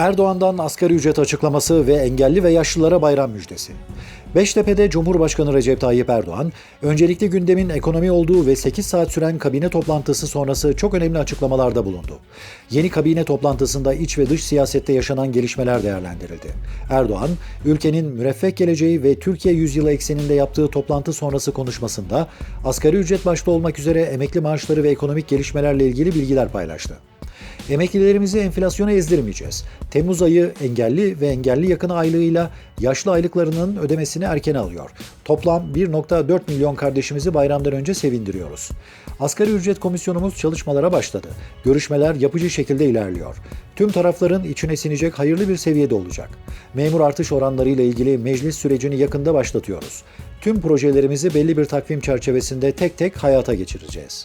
Erdoğan'dan asgari ücret açıklaması ve engelli ve yaşlılara bayram müjdesi. Beştepe'de Cumhurbaşkanı Recep Tayyip Erdoğan, öncelikli gündemin ekonomi olduğu ve 8 saat süren kabine toplantısı sonrası çok önemli açıklamalarda bulundu. Yeni kabine toplantısında iç ve dış siyasette yaşanan gelişmeler değerlendirildi. Erdoğan, ülkenin müreffeh geleceği ve Türkiye yüzyılı ekseninde yaptığı toplantı sonrası konuşmasında asgari ücret başta olmak üzere emekli maaşları ve ekonomik gelişmelerle ilgili bilgiler paylaştı. Emeklilerimizi enflasyona ezdirmeyeceğiz. Temmuz ayı engelli ve engelli yakın aylığıyla yaşlı aylıklarının ödemesini erken alıyor. Toplam 1.4 milyon kardeşimizi bayramdan önce sevindiriyoruz. Asgari ücret komisyonumuz çalışmalara başladı. Görüşmeler yapıcı şekilde ilerliyor. Tüm tarafların içine sinecek hayırlı bir seviyede olacak. Memur artış oranlarıyla ilgili meclis sürecini yakında başlatıyoruz. Tüm projelerimizi belli bir takvim çerçevesinde tek tek hayata geçireceğiz.